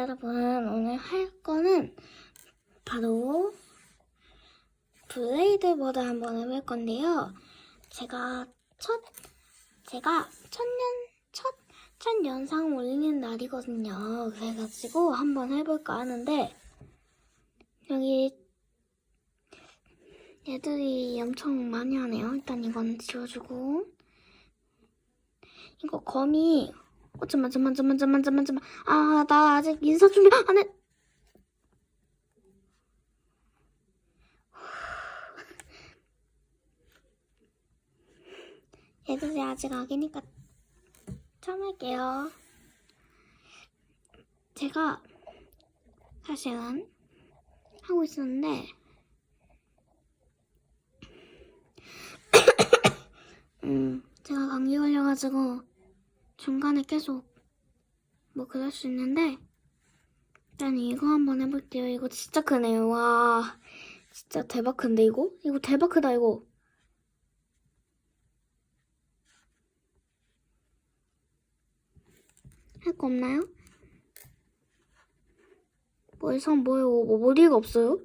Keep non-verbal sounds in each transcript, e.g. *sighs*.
여러분 오늘 할 거는 바로 블레이드 보드 한번 해볼 건데요. 제가 첫 제가 천년 첫, 첫 영상 올리는 날이거든요. 그래가지고 한번 해볼까 하는데 여기 애들이 엄청 많이 하네요. 일단 이건 지워주고 이거 거미 어, 잠만, 잠만, 잠만, 잠만, 잠만, 잠만. 아, 나 아직 인사 준비 안 해. *sighs* 애들이 아직 아기니까 참을게요. 제가 사실은 하고 있었는데 *coughs* 음, 제가 감기 걸려가지고 중간에 계속 뭐 그럴 수 있는데 일단 이거 한번 해볼게요. 이거 진짜 크네요. 와 진짜 대박 큰데 이거? 이거 대박 크다 이거. 할 거 없나요? 뭐 이상 뭐예요? 뭐 머리가 없어요?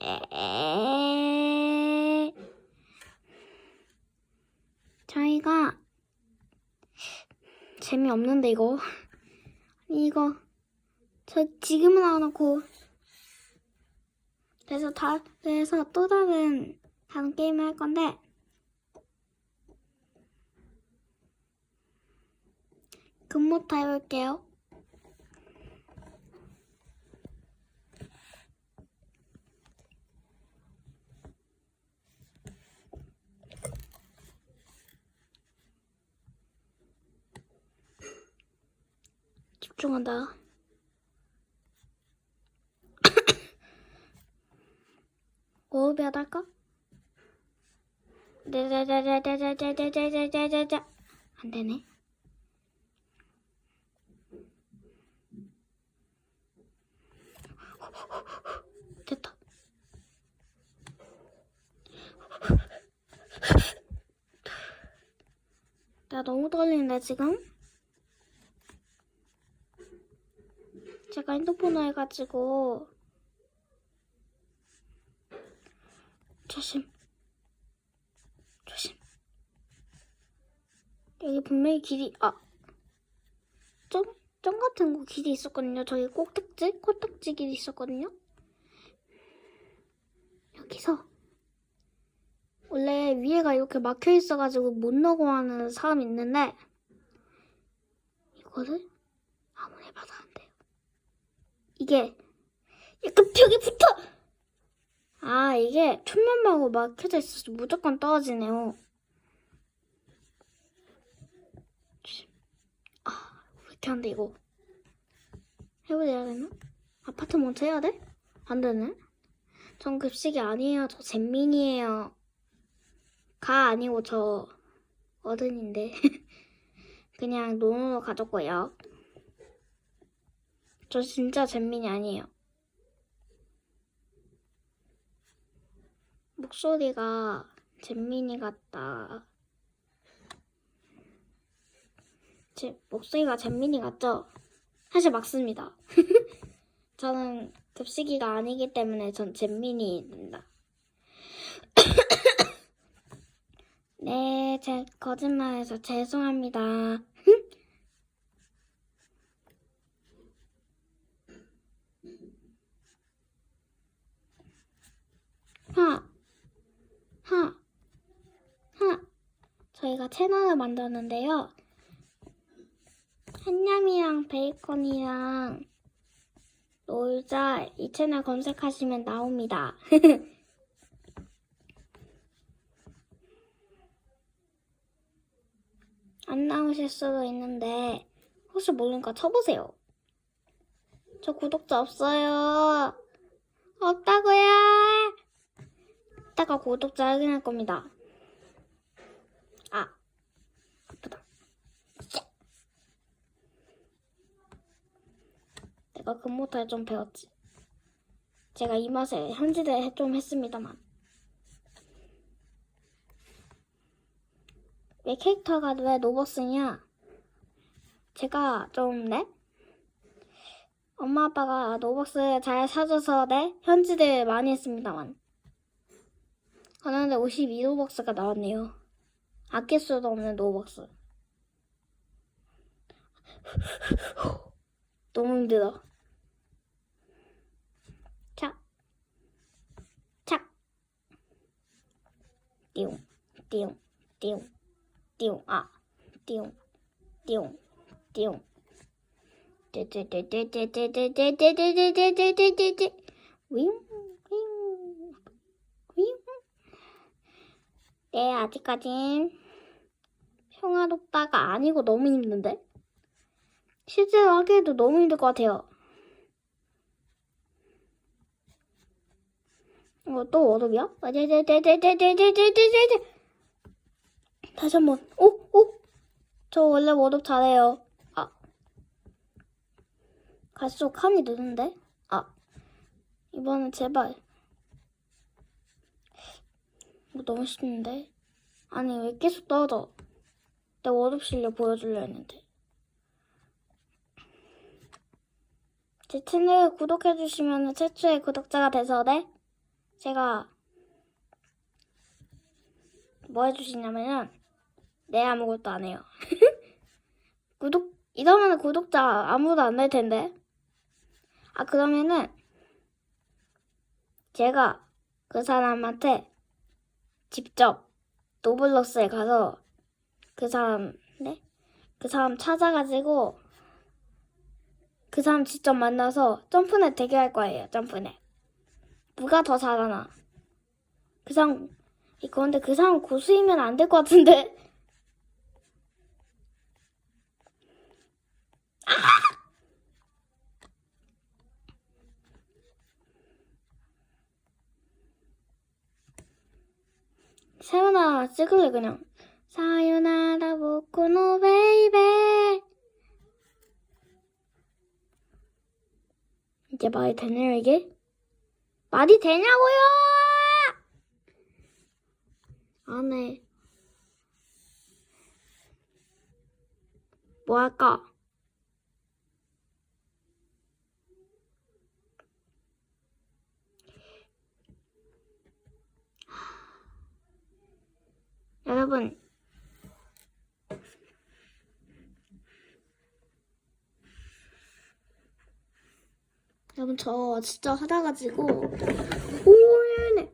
에에에에. 저희가 재미없는데 이거 이거 저 지금은 안 하고 그래서 다 그래서 또 다른 다른 게임을 할 건데 금모타 해볼게요. 집중한다. 호흡이 하달까? 네네네네네네네네네네네 안 되네. 됐다. 나 너무 떨리는데 지금? 제가 핸드폰을 해가지고. 조심. 조심. 여기 분명히 길이 아. 점, 점 같은 거 길이 있었거든요. 저기 꼭딱지 코딱지 길이 있었거든요. 여기서. 원래 위에가 이렇게 막혀 있어가지고 못 넘어가는 사람이 있는데 이거를 안 돼요 이게 약간 벽에 붙어. 아 이게 천면마고 막혀져 있어서 무조건 떨어지네요. 아, 왜 이렇게 안 돼, 이거? 해보야 되나? 아파트 먼저 해야 돼? 안 되네. 전 급식이 아니에요. 저 잼민이에요. 가 아니고 저 어른인데. *laughs* 그냥 논으로 가졌고요. 저 진짜 잼민이 아니에요. 목소리가 잼민이 같다. 제 목소리가 잼민이 같죠? 사실 맞습니다. *laughs* 저는 급식이가 아니기 때문에 전 잼민이입니다. *coughs* 네, 제 거짓말해서 죄송합니다. 하, 하, 하. 저희가 채널을 만들었는데요. 한냠이랑 베이컨이랑 놀자 이 채널 검색하시면 나옵니다. *laughs* 안 나오실 수도 있는데 혹시 모르니까 쳐보세요. 저 구독자 없어요. 없다고요. 이따가 구독자 확인할 겁니다. 아, 아프다. 내가 금모타에 좀 배웠지. 제가 이 맛에 현지대 좀 했습니다만. 왜 캐릭터가 왜 로버스냐? 제가 좀, 네? 엄마 아빠가 노벅스 잘 사줘서 네 현지들 많이 했습니다만 그런데 52노벅스가 나왔네요 아낄 수도 없는 노벅스 *laughs* 너무 힘들어 띠용, 띠용, 띠용, 띠용, 아, 띠용, 띠용, 띠용. 띠띠띠띠띠띠띠띠띠띠띠띠띠띠띠. 윙, 윙, 윙. 네, 아직까진 평화롭다가 아니고 너무 힘든데? 실제로 하기에도 너무 힘들 것 같아요. 어, 또 워독이야? 네네네네네네네네네 다시 한 번. 오, 오. 저 원래 워독 잘해요. 아. 갈수록 칸이 느는데? 아. 이번엔 제발. 이거 너무 쉽는데? 아니, 왜 계속 떨어져? 내 워독 실력 보여주려 했는데. 제 채널 구독해주시면 최초의 구독자가 돼서, 네? 제가 뭐 해주시냐면은 네 아무것도 안 해요. *laughs* 구독 이러면 구독자 아무도 안 될 텐데. 아 그러면은 제가 그 사람한테 직접 노블러스에 가서 그 사람 네? 그 사람 찾아가지고 그 사람 직접 만나서 점프넷 대결할 거예요. 점프넷. 누가 더 잘하나? 그 사람, 그런데 그 사람 고수이면 안 될 것 같은데? 사요나라 찍을래, 그냥. 사요나라 보코노 베이베. 이제 말이 되네요, 이게? 말이 되냐고요? 안 해. 뭐 할까? 여러분. 여러분 저 진짜 하다 가지고 오네.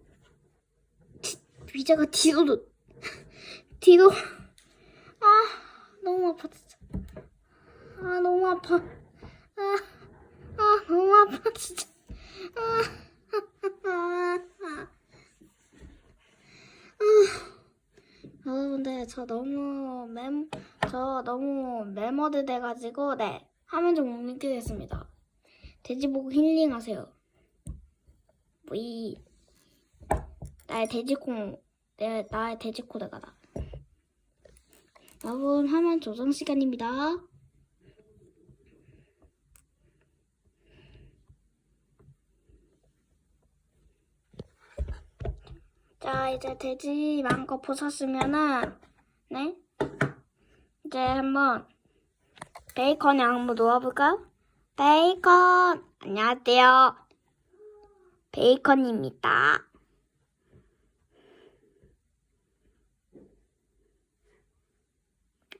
위자가 뒤로 뒤로 아 너무 아파 진짜. 아 너무 아파. 아, 아 너무 아파 진짜. 아, 아, 아, 아. 여러분들 저 너무 멤저 너무 메모드 돼가지고 네 화면 좀 옮기겠습니다. 돼지 보고 힐링하세요. 뭐 이 나의 돼지콩 내 나의 돼지코드가 다 여러분 화면 조정 시간입니다. 자 이제 돼지 마음껏 보셨으면은 네 이제 한번 베이컨에 한번 놓아볼까요? 베이컨 안녕하세요 베이컨입니다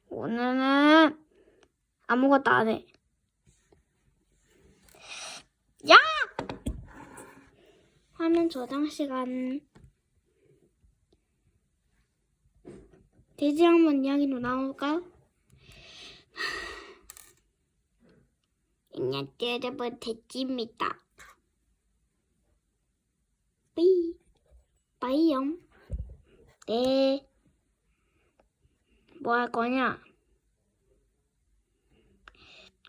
오늘은 아무것도 안 해. 야! 화면 저장 시간. 돼지 한번 이야기로 나올까요? 안녕하세요 여러분 돼지입니다. 삐 빠이염 네. 뭐 할 거냐?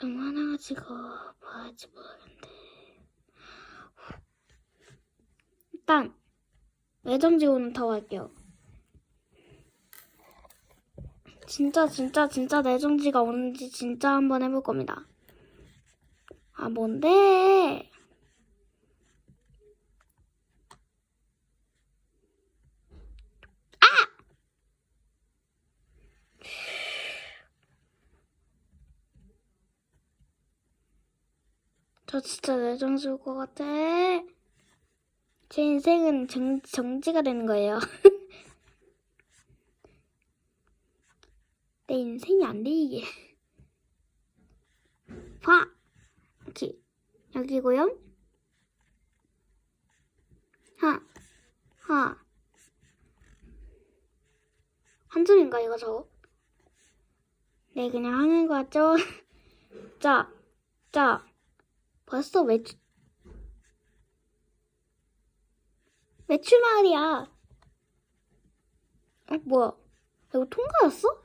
너무 많아가지고 뭐 할지 모르겠는데 일단 매점지오는 타고 할게요 진짜 진짜 진짜 내정지가 오는지 진짜 한번 해볼 겁니다 아 뭔데 저 진짜 내정 죽을 것 같아. 제 인생은 정, 정지가 되는 거예요. *laughs* 내 인생이 안 돼, 이게. 봐! 여기, 여기고요. 하, 하. 한 점인가, 이거 저거? 네, 그냥 하는 거 같죠? *laughs* 자, 자. 벌써 외출, 외출 마을이야. 어, 뭐야? 이거 통과였어?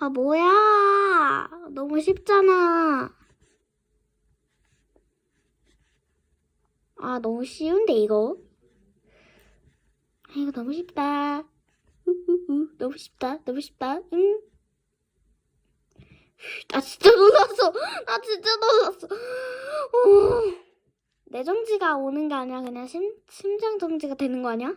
아, 뭐야. 너무 쉽잖아. 아, 너무 쉬운데, 이거? 아, 이거 너무 쉽다. 우우우, 너무 쉽다. 너무 쉽다. 응? 나 진짜 놀랐어. 나 진짜 놀랐어. 어. 내 정지가 오는 게 아니라 그냥 심, 심장 정지가 되는 거 아니야?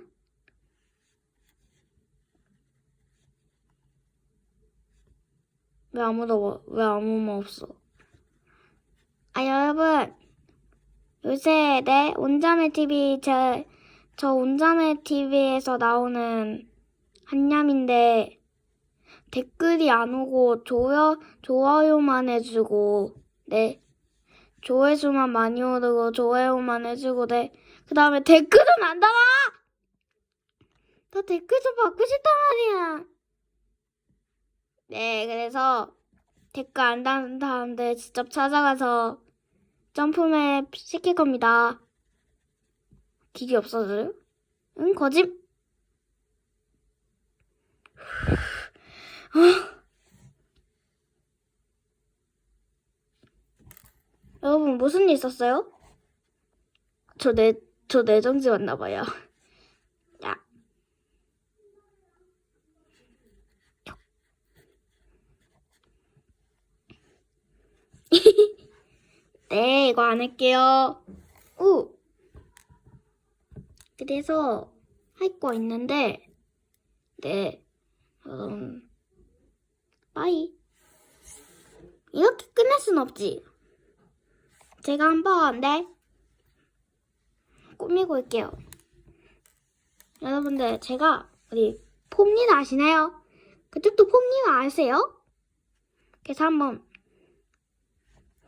왜 아무도 왜 아무 말 없어? 아 여러분 요새 내 온자매 TV 제, 저 온자매 TV에서 나오는 한냠인데 댓글이 안 오고 좋아요 좋아요만 해주고 네 조회수만 많이 오르고 좋아요만 해주고 네. 그 다음에 댓글은 안 달아! 나 댓글 좀 받고 싶단 말이야. 네, 그래서 댓글 안 사람들 직접 찾아가서 점프맵 시킬 겁니다. 길이 없어져요? 응, 거짓. 여러분 무슨 일 있었어요? 저 내, 저 내정지 왔나 봐요. 야. 네, 이거 안 할게요. 우. 그래서 할 거 있는데, 네, 음, 빠이. 이렇게 끝낼 순 없지. 제가 한번 네 꾸미고 올게요. 여러분들 제가 우리 폼니 아시나요? 그쪽도 폼니 아세요? 그래서 한번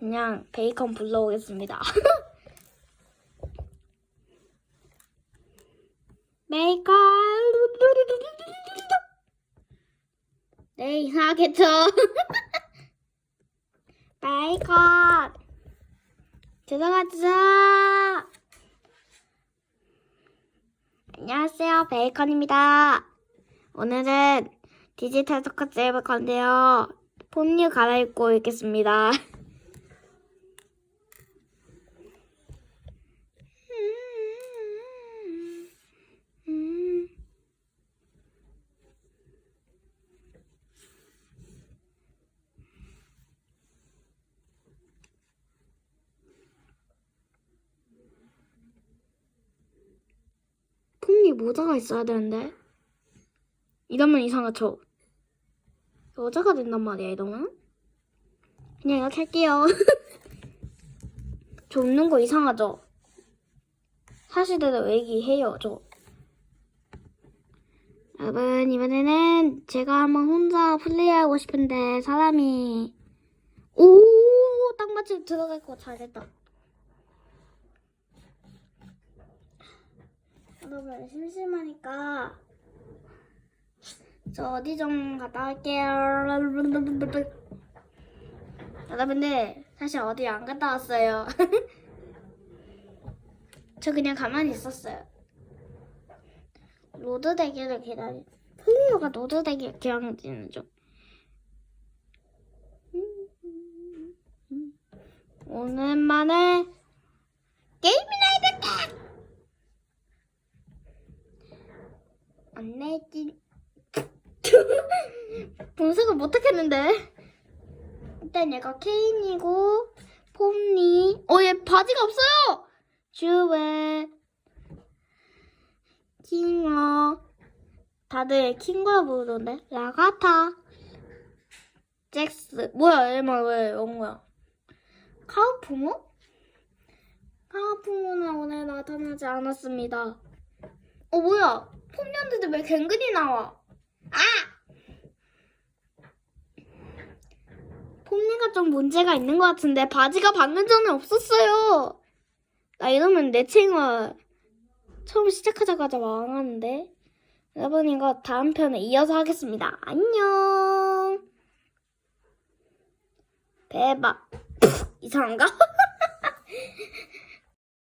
그냥 베이컨 불러오겠습니다. *laughs* 베이컨 *laughs* 네 이상하겠죠? *laughs* 베이컨 들어가자. 안녕하세요, 베이컨입니다. 오늘은 디지털 토크스 해볼 건데요. 폼류 갈아입고 있겠습니다. 폼니 모자가 있어야 되는데. 이러면 이상하죠? 여자가 된단 말이야, 이러면. 그냥 이렇게 할게요. *laughs* 저 웃는 거 이상하죠? 사실대로 얘기해요, 저. 여러분, 이번에는 제가 한번 혼자 플레이하고 싶은데, 사람이. 오! 딱 맞춰 들어갈 거 잘했다. 여러분 심심하니까 저 어디 좀 갔다 올게요. 여러분들 사실 어디 안 갔다 왔어요. *laughs* 저 그냥 가만히 있었어요. 로드 대기를 기다리. 플리어가 로드 대기 기다리는 중. 오랜만에 게임이나 해볼게. 안 내지. 분석을 못하겠는데. 일단 얘가 케인이고 폼니. 어, 얘 바지가 없어요. 주웨. 킹어. 다들 킹거 부르던데. 라가타. 잭스. 뭐야, 얘만 왜 영어야? 카우프모? 파워풍은 오늘 나타나지 않았습니다. 어 뭐야? 폼년드인데 왜 갱근이 나와? 아! 폼니가 좀 문제가 있는 것 같은데 바지가 방금 전에 없었어요. 나 이러면 내 친구가 처음 시작하자마자 망하는데. 여러분 이거 다음 편에 이어서 하겠습니다. 안녕. 대박. *laughs* 이상한가? *laughs*